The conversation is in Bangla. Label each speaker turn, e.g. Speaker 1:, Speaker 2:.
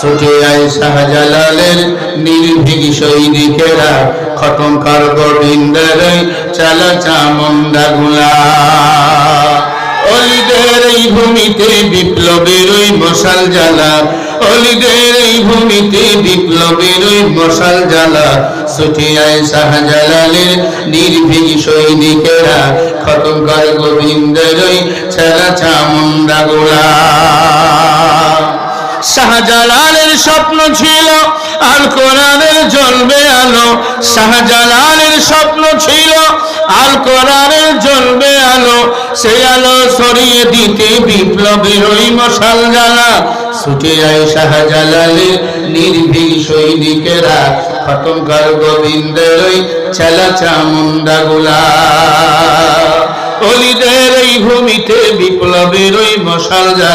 Speaker 1: ছুটে আয় খতম কর চালা এই ভূমিতে বিপ্লবের ওই মশাল জ্বালা, অলিদের এই ভূমিতে বিপ্লবের ওই মশাল জ্বালা ছুটিয়ায় শাহজালালের নির্ভীক সৈনিকেরা খতম কর গোবিন্দের ওই ছেলা চামুন্ডা গোলা শাহজালালের স্বপ্ন ছিল আল কোরআনের জ্বলবে আলো, শাহজালালের স্বপ্ন ছিল আল কোরআনের জ্বলবে আলো, সেই আলো সরিয়ে দিতে বিপ্লবের ওই মশাল জ্বালা। ছুটে যায় শাহজালালের নির্ভীক সৈনিকেরা, খতম কর গোবিন্দের ওই ছেলা চামুন্ডা গুলা। অলিদের এই ভূমিতে বিপ্লবের ওই মশাল জ্বালা।